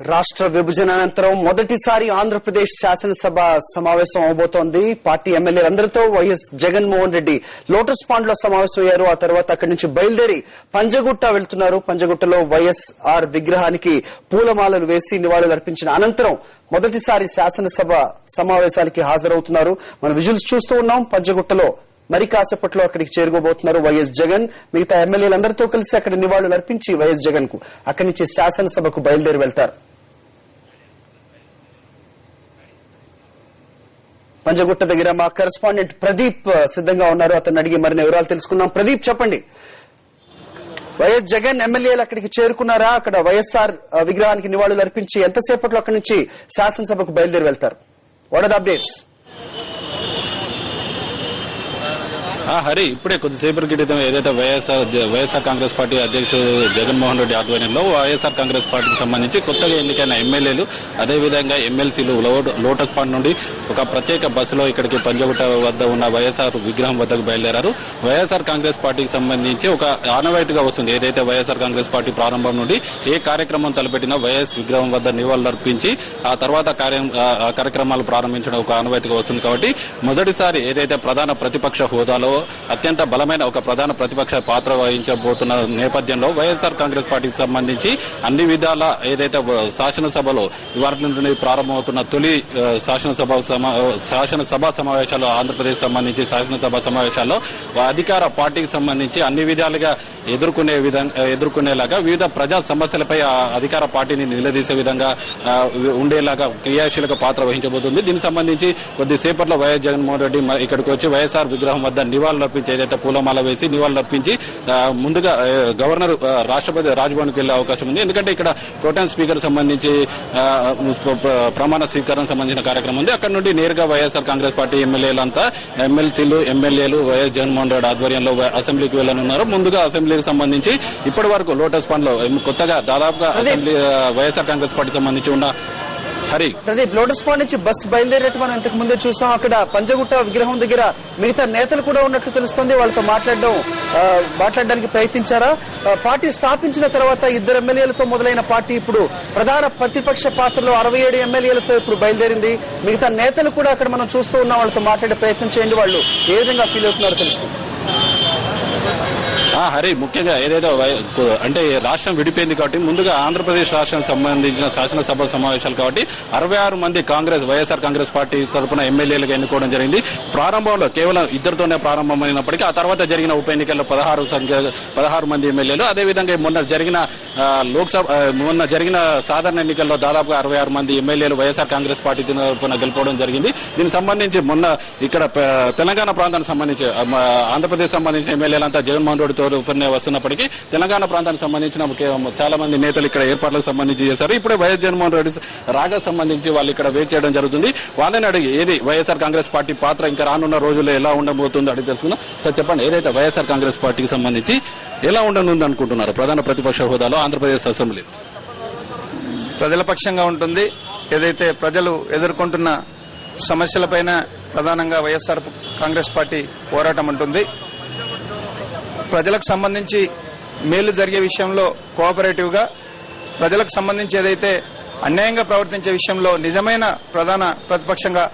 రాష్ట్ర విభజన అనంతరం మొదటిసారి ఆంధ్రప్రదేశ్ శాసనసభ సమావేశం అవబోతోంది. పార్టీ ఎమ్మెల్యేలందరితో వైఎస్ జగన్మోహన్ రెడ్డి లోటస్ పాండ్లో సమావేశమయ్యారు. ఆ తర్వాత అక్కడి నుంచి బయలుదేరి పంజగుట్ట వెళ్తున్నారు. పంజగుట్టలో వైఎస్ఆర్ విగ్రహానికి పూలమాలలు వేసి నివాళులు అర్పించిన అనంతరం మొదటిసారి శాసనసభ సమావేశాలకి హాజరవుతున్నారు. మన విజువల్స్ చూస్తూ ఉన్నాం. పంజగుట్టలో మరి కాసేపట్లో అక్కడికి చేరుకోబోతున్నారు వైఎస్ జగన్. మిగతా ఎమ్మెల్యేలందరితో కలిసి అక్కడ నివాళులు అర్పించి వైఎస్ జగన్కు అక్కడి నుంచి శాసనసభకు బయలుదేరి వెళ్తారు. పంజగుట్ట దగ్గర మా కరెస్పాండెంట్ ప్రదీప్ సిద్ధంగా ఉన్నారు. అతను అడిగి మరిన్ని వివరాలు తెలుసుకుందాం. ప్రదీప్ చెప్పండి. వైఎస్ జగన్ ఎమ్మెల్యేలు అక్కడికి చేరుకున్నారా? అక్కడ వైఎస్ఆర్ విగ్రహానికి నివాళులు అర్పించి ఎంతసేపట్లో అక్కడి నుంచి శాసనసభకు బయలుదేరి వెళ్తారు? What are the updates Hari ఇప్పుడే కొద్దిసేపటి క్రితం ఏదైతే వైఎస్ఆర్ వైఎస్ఆర్ కాంగ్రెస్ పార్టీ అధ్యక్షుడు జగన్మోహన్ రెడ్డి ఆధ్వర్యంలో వైఎస్ఆర్ కాంగ్రెస్ పార్టీకి సంబంధించి కొత్తగా ఎన్నికైన ఎమ్మెల్యేలు అదేవిధంగా ఎమ్మెల్సీలు లోటస్ పాండ్ నుండి ఒక ప్రత్యేక బస్సులో ఇక్కడికి పంజగుట్ట వద్ద ఉన్న వైఎస్ఆర్ విగ్రహం వద్దకు బయలుదేరారు. వైఎస్ఆర్ కాంగ్రెస్ పార్టీకి సంబంధించి ఒక ఆనవాయితీగా వస్తుంది. ఏదైతే వైఎస్ఆర్ కాంగ్రెస్ పార్టీ ప్రారంభం నుండి ఏ కార్యక్రమం తలపెట్టినా వైఎస్ విగ్రహం వద్ద నివాళులర్పించి ఆ తర్వాత కార్యక్రమాలు ప్రారంభించడం ఒక ఆనవాయితీగా వస్తుంది. కాబట్టి మొదటిసారి ఏదైతే ప్రధాన ప్రతిపక్ష హోదాలో అత్యంత బలమైన ఒక ప్రధాన ప్రతిపక్ష పాత్ర వహించబోతున్న నేపథ్యంలో వైఎస్ఆర్ కాంగ్రెస్ పార్టీకి సంబంధించి అన్ని విధాల ఏదైతే శాసనసభలో ఇవాళ నుండి ప్రారంభమవుతున్న తొలి శాసనసభ శాసనసభ సమావేశాలు ఆంధ్రప్రదేశ్ సంబంధించి శాసనసభ సమావేశాల్లో అధికార పార్టీకి సంబంధించి అన్ని విధాలుగా ఎదుర్కొనే విధంగా ఎదుర్కొనేలాగా వివిధ ప్రజా సమస్యలపై ఆ అధికార పార్టీని నిలదీసే విధంగా ఉండేలాగా క్రియాశీలక పాత్ర వహించబోతుంది. దీనికి సంబంధించి కొద్దిసేపట్లో వైఎస్ జగన్మోహన్ రెడ్డి ఇక్కడికి వచ్చి వైఎస్ఆర్ విగ్రహం వద్ద నివాళులు అర్పించి ఏదైతే పూలమాల వేసి నివాళులు అర్పించి ఆ, ముందుగా గవర్నర్ రాష్ట్రపతి రాజ్భవన్కి వెళ్ళే అవకాశం ఉంది. ఎందుకంటే ఇక్కడ ప్రోటెన్ స్పీకర్ సంబంధించి ప్రమాణ స్వీకారం సంబంధించిన కార్యక్రమం ఉంది. అక్కడ నుండి నేరుగా వైఎస్ఆర్ కాంగ్రెస్ పార్టీ ఎమ్మెల్యేలంతా ఎమ్మెల్సీలు ఎమ్మెల్యేలు వైఎస్ జగన్మోహన్ రెడ్డి ఆధ్వర్యంలో అసెంబ్లీకి వెళ్ళనున్నారు ముందుగా అసెంబ్లీకి సంబంధించి ఇప్పటి వరకు లోటస్ ఫండ్లో కొత్తగా దాదాపుగా. అసెంబ్లీ వైఎస్ఆర్ కాంగ్రెస్ పార్టీ సంబంధించి ఉన్న హరి. ప్రదీప్ లోటస్ పాండ్ నుంచి బస్సు బయలుదేరేట్టు మనం ఇంతకు ముందే చూసాం అక్కడ పంజగుట్ట విగ్రహం దగ్గర మిగతా నేతలు కూడా ఉన్నట్లు తెలుస్తుంది. వాళ్ళతో మాట్లాడడం మాట్లాడడానికి ప్రయత్నించారా? పార్టీ స్థాపించిన తర్వాత ఇద్దరు ఎమ్మెల్యేలతో మొదలైన పార్టీ ఇప్పుడు ప్రధాన ప్రతిపక్ష పాత్రలో అరవై ఏడు ఎమ్మెల్యేలతో ఇప్పుడు బయలుదేరింది. మిగతా నేతలు కూడా అక్కడ మనం చూస్తూ ఉన్నాం వాళ్ళతో మాట్లాడే ప్రయత్నం చేయండి. వాళ్ళు ఏ విధంగా ఫీల్ అవుతున్నారో తెలుసుకుందాం హరి ముఖ్యంగా ఏదైతే అంటే రాష్ట్రం విడిపోయింది కాబట్టి ముందుగా ఆంధ్రప్రదేశ్ రాష్ట్రం సంబంధించిన శాసనసభ సమావేశాలు కాబట్టి అరవై ఆరు మంది కాంగ్రెస్ వైఎస్ఆర్ కాంగ్రెస్ పార్టీ తరఫున ఎమ్మెల్యేలుగా ఎన్నుకోవడం జరిగింది. ప్రారంభంలో కేవలం ఇద్దరితోనే ప్రారంభమైనప్పటికీ ఆ తర్వాత జరిగిన ఉప ఎన్నికల్లో పదహారు సంఖ్య పదహారు మంది ఎమ్మెల్యేలు. అదేవిధంగా మొన్న జరిగిన లోక్సభ మొన్న జరిగిన సాధారణ ఎన్నికల్లో దాదాపుగా అరవై ఆరు మంది ఎమ్మెల్యేలు వైఎస్ఆర్ కాంగ్రెస్ పార్టీ తరఫున గెలుపోవడం జరిగింది. దీనికి సంబంధించి మొన్న ఇక్కడ తెలంగాణ ప్రాంతానికి సంబంధించి ఆంధ్రప్రదేశ్ సంబంధించిన ఎమ్మెల్యేలంతా జగన్మోహన్ రెడ్డి తరఫునే వస్తున్నప్పటికీ తెలంగాణ ప్రాంతానికి సంబంధించిన చాలా మంది నేతలు ఇక్కడ ఏర్పాట్లకు సంబంధించి చేశారు. ఇప్పుడే వైఎస్ జగన్మోహన్ రెడ్డి రాగా సంబంధించి వాళ్ళు ఇక్కడ వెయిట్ చేయడం జరుగుతుంది. వాళ్ళని అడిగి ఏది వైఎస్ఆర్ కాంగ్రెస్ పార్టీ పాత్ర ఇంకా రానున్న రోజుల్లో ఎలా ఉండబోతుందో అడిగి తెలుసుకున్నాం సార్ చెప్పండి ఏదైతే వైఎస్ఆర్ కాంగ్రెస్ పార్టీకి సంబంధించి ఎలా ఉండనుంది అనుకుంటున్నారు? ప్రధాన ప్రతిపక్ష హోదాలో ఆంధ్రప్రదేశ్ అసెంబ్లీ. ప్రజల పక్షంగా ఉంటుంది. ఏదైతే ప్రజలు ఎదుర్కొంటున్న సమస్యలపైన ప్రధానంగా వైఎస్ఆర్ కాంగ్రెస్ పార్టీ పోరాటం ఉంటుంది. ప్రజలకు సంబంధించి మేలు జరిగే విషయంలో కోఆపరేటివ్గా ప్రజలకు సంబంధించి ఏదైతే అన్యాయంగా ప్రవర్తించే విషయంలో నిజమైన ప్రధాన ప్రతిపక్షంగా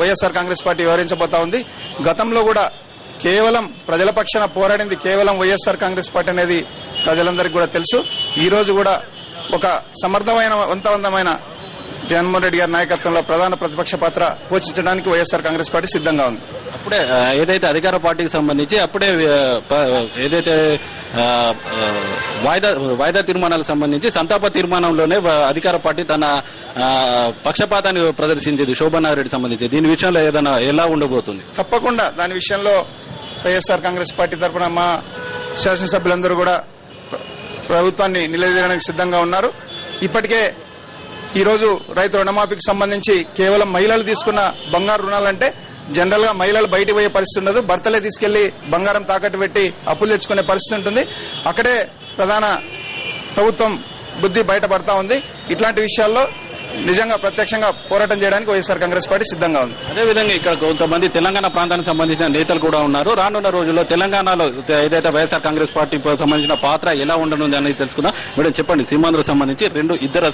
వైఎస్ఆర్ కాంగ్రెస్ పార్టీ వ్యవహరించబోతా ఉంది. గతంలో కూడా కేవలం ప్రజల పక్షాన పోరాడింది కేవలం వైఎస్ఆర్ కాంగ్రెస్ పార్టీ అనేది ప్రజలందరికీ కూడా తెలుసు. ఈ రోజు కూడా ఒక సమర్థమైన వంతవంతమైన జగన్మోహన్ రెడ్డి గారి నాయకత్వంలో ప్రధాన ప్రతిపక్ష పాత్ర పోషించడానికి వైఎస్ఆర్ కాంగ్రెస్ పార్టీ సిద్ధంగా ఉంది. అప్పుడే ఏదైతే అధికార పార్టీకి సంబంధించి అప్పుడే ఏదైతే వాయిదా వాయిదా తీర్మానాలకు సంబంధించి సంతాప తీర్మానంలోనే అధికార పార్టీ తన పక్షపాతాన్ని ప్రదర్శించింది శోభనారెడ్డి సంబంధించి. దీని విషయంలో ఏదైనా ఎలా ఉండబోతుంది? తప్పకుండా. దాని విషయంలో వైఎస్ఆర్ కాంగ్రెస్ పార్టీ తరఫున మా శాసనసభ్యులందరూ కూడా ప్ర- ప్రభుత్వాన్ని నిలదీయడానికి సిద్ధంగా ఉన్నారు. ఇప్పటికే ఈరోజు రైతు రుణమాఫీకి సంబంధించి కేవలం మహిళలు తీసుకున్న బంగారు రుణాలంటే జనరల్గా మహిళలు బయటికి పోయే పరిస్థితి ఉండదు. భర్తలే తీసుకెళ్ళి బంగారం తాకట్టు పెట్టి అప్పులు తెచ్చుకునే పరిస్థితి ఉంటుంది. అక్కడే ప్రధాన ప్రభుత్వం బుద్ధి బయటపడతా ఉంది. ఇట్లాంటి విషయాల్లో నిజంగా ప్రత్యక్షంగా పోరాటం చేయడానికి వైఎస్ఆర్ కాంగ్రెస్ పార్టీ సిద్ధంగా ఉంది. అదేవిధంగా ఇక్కడ కొంతమంది తెలంగాణ ప్రాంతానికి సంబంధించిన నేతలు కూడా ఉన్నారు. రానున్న రోజుల్లో తెలంగాణలో ఏదైతే వైఎస్ఆర్ కాంగ్రెస్ పార్టీ సంబంధించిన పాత్ర ఎలా ఉండనుంది అనేది తెలుసుకుందాం. మేడం చెప్పండి సీమాంధ్రకు సంబంధించి రెండు ఇద్దరు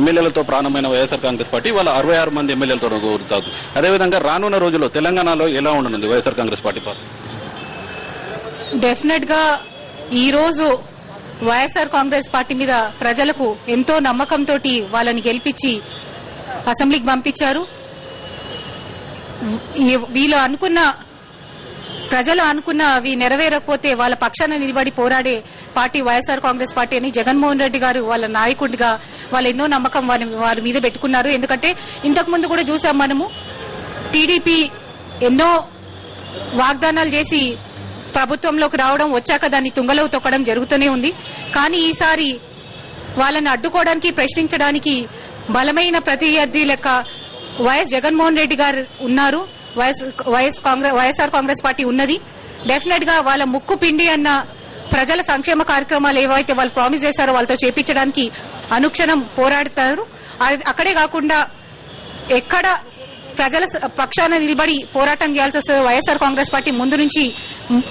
ఎమ్మెల్యేలతో ప్రారంభమైన వైఎస్ఆర్ కాంగ్రెస్ పార్టీ వాళ్ళ అరవై ఆరు మంది ఎమ్మెల్యేలతో కోరుతారు అదేవిధంగా రానున్న రోజుల్లో తెలంగాణలో ఎలా ఉండనుంది వైఎస్ఆర్ కాంగ్రెస్ పార్టీ పాత్ర? డెఫినెట్గా ఈ రోజు వైఎస్ఆర్ కాంగ్రెస్ పార్టీ మీద ప్రజలకు ఎంతో నమ్మకంతో వాళ్ళని గెలిపించి అసెంబ్లీకి పంపించారు. వీళ్ళు అనుకున్న ప్రజలు అనుకున్న అవి నెరవేరకపోతే వాళ్ళ పక్షాన నిలబడి పోరాడే పార్టీ వైఎస్ఆర్ కాంగ్రెస్ పార్టీ అని జగన్మోహన్ రెడ్డి గారు వాళ్ళ నాయకుడిగా వాళ్ళు ఎన్నో నమ్మకం వారి మీద పెట్టుకున్నారు. ఎందుకంటే ఇంతకు ముందు కూడా చూసాం మనము టీడీపీ ఎన్నో వాగ్దానాలు చేసి ప్రభుత్వంలోకి రావడం వచ్చాక దాన్ని తుంగలో తొక్కడం జరుగుతూనే ఉంది. కానీ ఈసారి వాళ్ళని అడ్డుకోవడానికి ప్రశ్నించడానికి బలమైన ప్రతినిధి లెక్క వైఎస్ జగన్మోహన్ రెడ్డి గారు ఉన్నారు. YS YS Congress YSR Congress party ఉన్నది. డెఫినెట్గా వాళ్ళ ముక్కు పిండి అన్న ప్రజల సంక్షేమ కార్యక్రమాలు ఏవైతే వాళ్ళు ప్రామిస్ చేశారో వాళ్ళతో చేపించడానికి అనుక్షణం పోరాడతారు. అది అక్కడే కాకుండా ఎక్కడ ప్రజల స- పక్షాన నిలబడి పోరాటం చేయాల్సి వస్తుంది. వైఎస్ఆర్ కాంగ్రెస్ పార్టీ ముందు నుంచి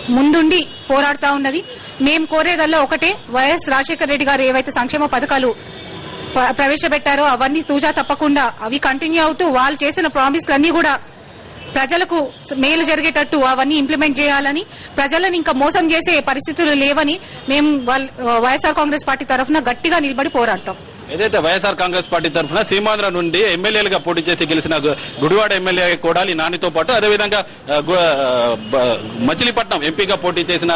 ముందుండి పోరాడుతా ఉన్నది. మేము కోరేదల్లా ఒకటే వైఎస్ రాజశేఖర రెడ్డి గారు ఏవైతే సంక్షేమ పథకాలు ప్రవేశపెట్టారో అవన్నీ తూజా తప్పకుండా అవి కంటిన్యూ అవుతూ వాళ్ళు చేసిన ప్రామిస్లన్నీ కూడా ప్రజలకు మేలు జరిగేటట్టు అవన్నీ ఇంప్లిమెంట్ చేయాలని ప్రజలను ఇంకా మోసం చేసే పరిస్థితులు లేవని మేము వాళ్ళ- వైఎస్ఆర్ కాంగ్రెస్ పార్టీ తరఫున గట్టిగా నిలబడి పోరాడతాం. ఏదైతే వైఎస్ఆర్ కాంగ్రెస్ పార్టీ తరఫున సీమాంధ్ర నుండి ఎమ్మెల్యేలుగా పోటీ చేసి గెలిచిన గుడివాడ ఎమ్మెల్యే కొడాలి నానితో పాటు అదేవిధంగా మచిలీపట్నం ఎంపీగా పోటీ చేసిన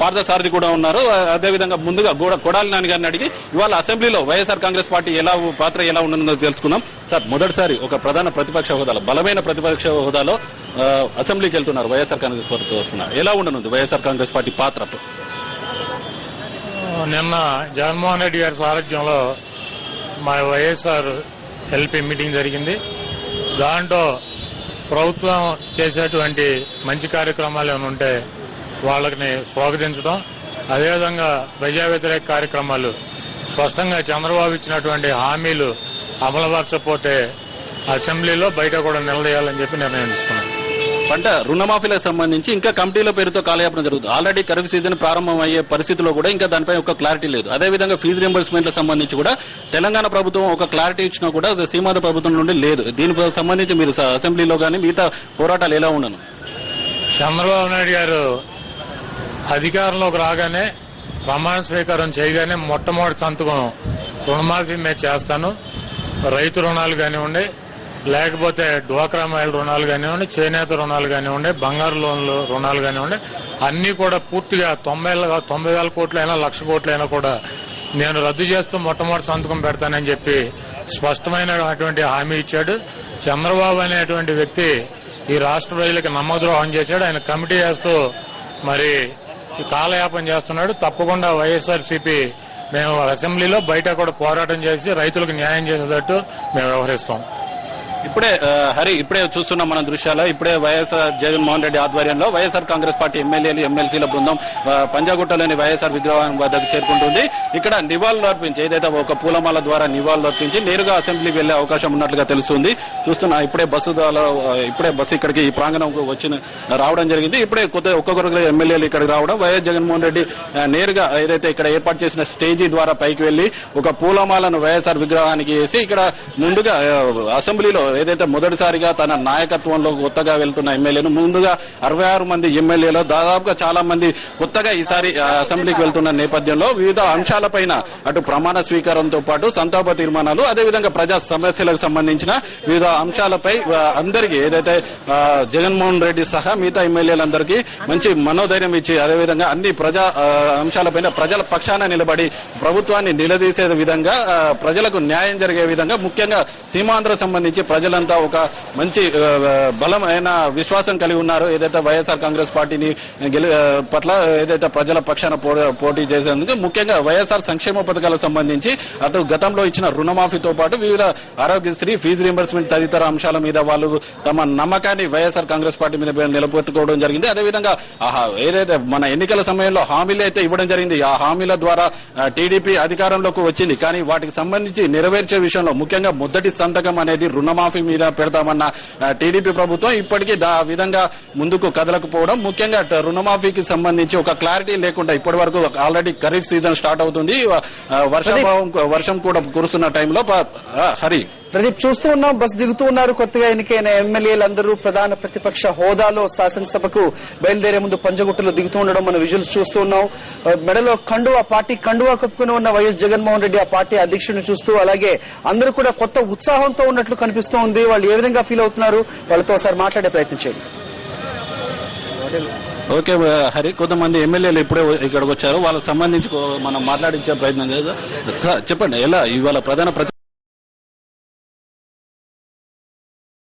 పార్థసారథి కూడా ఉన్నారు. అదేవిధంగా ముందుగా గూడ- కొడాలి నాని గారిని అడిగి ఇవాళ అసెంబ్లీలో వైఎస్ఆర్ కాంగ్రెస్ పార్టీ ఎలా పాత్ర ఎలా ఉండనుందో తెలుసుకుందాం సార్ మొదటిసారి ఒక ప్రధాన ప్రతిపక్ష హోదాలో బలమైన ప్రతిపక్ష హోదాలో అసెంబ్లీకి వెళ్తున్నారు వైఎస్ఆర్ కాంగ్రెస్ పార్టీ వస్తున్నారు ఎలా ఉండనుంది వైఎస్ఆర్ కాంగ్రెస్ పార్టీ పాత్ర? నిన్న జగన్మోహన్ రెడ్డి గారి సారథ్యంలో మా వైఎస్ఆర్ ఎల్పీ మీటింగ్ జరిగింది. దాంట్లో ప్రభుత్వం చేసేటువంటి మంచి కార్యక్రమాలు ఏమైనా ఉంటే వాళ్ళని స్వాగతించడం. అదేవిధంగా ప్రజా వ్యతిరేక కార్యక్రమాలు. స్పష్టంగా చంద్రబాబు ఇచ్చినటువంటి హామీలు అమలుపరచకపోతే అసెంబ్లీలో బయట కూడా నిలదీయాలని చెప్పి నిర్ణయం తీసుకున్నాం పంట రుణమాఫీలకు సంబంధించి ఇంకా కమిటీల పేరుతో కాలయాపన జరుగుతుంది. ఆల్రెడీ ఖరీఫ్ సీజన్ ప్రారంభం అయ్యే పరిస్థితిలో కూడా ఇంకా దానిపై ఒక క్లారిటీ లేదు. అదేవిధంగా ఫీజు రింబర్స్మెంట్లకు సంబంధించి కూడా తెలంగాణ ప్రభుత్వం ఒక క్లారిటీ ఇచ్చినా కూడా అది ప్రభుత్వం నుండి లేదు. దీనికి సంబంధించి మీరు అసెంబ్లీలో కానీ మిగతా పోరాటాలు ఎలా ఉండను? చంద్రబాబు నాయుడు గారు అధికారంలోకి రాగానే ప్రమాణ స్వీకారం చేయగానే మొట్టమొదటి సంతకం రుణమాఫీ మీద చేస్తాను. రైతు రుణాలు కానివ్వండి లేకపోతే డ్వాక్రా మహిళ రుణాలు కానివ్వండి చేనేత రుణాలు కానివ్వండి బంగారు లోన్లు రుణాలు కానివ్వండి అన్ని కూడా పూర్తిగా తొంభై తొంభై వేల కోట్లైనా లక్ష కోట్లైనా కూడా నేను రద్దు చేస్తూ మొట్టమొదటి సంతకం పెడతానని చెప్పి స్పష్టమైనటువంటి హామీ ఇచ్చాడు. చంద్రబాబు అనేటువంటి వ్యక్తి ఈ రాష్ట్ర ప్రజలకు నమ్మద్రోహం చేశాడు. ఆయన కమిటీ చేస్తూ మరి కాలయాపన చేస్తున్నాడు. తప్పకుండా వైఎస్ఆర్సీపీ మేము అసెంబ్లీలో బయట కూడా పోరాటం చేసి రైతులకు న్యాయం చేసేటట్టు మేము వ్యవహరిస్తాం. ఇప్పుడే హరి ఇప్పుడే చూస్తున్నాం మన దృశ్యాలు. ఇప్పుడే వైఎస్ఆర్ జగన్మోహన్ రెడ్డి ఆధ్వర్యంలో వైఎస్ఆర్ కాంగ్రెస్ పార్టీ ఎమ్మెల్యేలు ఎమ్మెల్సీల బృందం పంజాగుట్టలోని వైఎస్ఆర్ విగ్రహం వద్దకు చేరుకుంటుంది. ఇక్కడ నివాళులు అర్పించి ఏదైతే ఒక పూలమాల ద్వారా నివాళులు అర్పించి నేరుగా అసెంబ్లీకి వెళ్ళే అవకాశం ఉన్నట్లుగా తెలుస్తుంది. చూస్తున్నా ఇప్పుడే బస్సు ద్వారా ఇప్పుడే బస్సు ఇక్కడికి ఈ ప్రాంగణం వచ్చిన రావడం జరిగింది. ఇప్పుడే కొత్త ఒక్కొక్కరు ఎమ్మెల్యేలు ఇక్కడికి రావడం. వైఎస్ జగన్మోహన్ రెడ్డి నేరుగా ఏదైతే ఇక్కడ ఏర్పాటు చేసిన స్టేజీ ద్వారా పైకి వెళ్ళి ఒక పూలమాలను వైఎస్ఆర్ విగ్రహానికి వేసి ఇక్కడ ముందుగా అసెంబ్లీలో ఏదైతే మొదటిసారిగా తన నాయకత్వంలో కొత్తగా వెళ్తున్న ఎమ్మెల్యేను ముందుగా అరవై ఆరు మంది ఎమ్మెల్యేలు దాదాపుగా చాలా మంది కొత్తగా ఈసారి అసెంబ్లీకి వెళ్తున్న నేపథ్యంలో వివిధ అంశాలపైన అటు ప్రమాణ స్వీకారంతో పాటు సంతాప తీర్మానాలు అదేవిధంగా ప్రజా సమస్యలకు సంబంధించిన వివిధ అంశాలపై అందరికీ ఏదైతే జగన్మోహన్ రెడ్డి సహా మిగతా ఎమ్మెల్యేలందరికీ మంచి మనోధైర్యం ఇచ్చి అదేవిధంగా అన్ని ప్రజా అంశాలపైన ప్రజల పక్షాన నిలబడి ప్రభుత్వాన్ని నిలదీసే విధంగా ప్రజలకు న్యాయం జరిగే విధంగా ముఖ్యంగా సీమాంధ్ర సంబంధించి ప్రజలంతా ఒక మంచి బలం బలమైన విశ్వాసం కలిగి ఉన్నారు. ఏదైతే వైఎస్ఆర్ కాంగ్రెస్ పార్టీని పట్ల ఏదైతే ప్రజల పక్షాన పోటీ చేసేందుకు ముఖ్యంగా వైఎస్ఆర్ సంక్షేమ పథకాలకు సంబంధించి అటు గతంలో ఇచ్చిన రుణమాఫీతో పాటు వివిధ ఆరోగ్యశ్రీ ఫీజు రీంబర్స్మెంట్ తదితర అంశాల మీద వాళ్ళు తమ నమ్మకాన్ని వైఎస్ఆర్ కాంగ్రెస్ పార్టీ మీద నిలబెట్టుకోవడం జరిగింది. అదేవిధంగా ఏదైతే మన ఎన్నికల సమయంలో హామీలు అయితే ఇవ్వడం జరిగింది. ఆ హామీల ద్వారా టీడీపీ అధికారంలోకి వచ్చింది. కానీ వాటికి సంబంధించి నెరవేర్చే విషయంలో ముఖ్యంగా మొదటి సంతకం అనేది రుణమాఫీ మీద పెడతామన్న టీడీపీ ప్రభుత్వం ఇప్పటికీ దా విధంగా ముందుకు కదలకపోవడం. ముఖ్యంగా రుణమాఫీకి సంబంధించి ఒక క్లారిటీ లేకుండా ఇప్పటి వరకు ఆల్రెడీ ఖరీఫ్ సీజన్ స్టార్ట్ అవుతుంది. వర్షాభావం వర్షం కూడా కురుస్తున్న టైంలో హరి. ప్రదీప్ చూస్తూ ఉన్నాం బస్ దిగుతూ ఉన్నారు. కొత్తగా ఎన్నికైన ఎమ్మెల్యేలందరూ ప్రధాన ప్రతిపక్ష హోదాలో శాసనసభకు బయలుదేరే ముందు పంజగుట్టలో దిగుతూ ఉండడం మనం విజువల్స్ చూస్తూ ఉన్నాం. మెడలో కండువా పార్టీ కండువా కప్పుకుని ఉన్న వైఎస్ జగన్మోహన్ రెడ్డి ఆ పార్టీ అధ్యక్షుడిని చూస్తూ అలాగే అందరూ కూడా కొత్త ఉత్సాహంతో ఉన్నట్లు కనిపిస్తూ ఉంది వాళ్ళు ఏ విధంగా ఫీల్ అవుతున్నారు? వాళ్ళతో ఒకసారి మాట్లాడే ప్రయత్నం చేయండి. ఓకే హరి కొంతమంది ఎమ్మెల్యేలు ఇప్పుడే ఇక్కడికి వచ్చారు. వాళ్ళకి సంబంధించి మనం మాట్లాడించే ప్రయత్నం చేద్దాం. చెప్పండి ఎలా? ఇవాళ ప్రధాన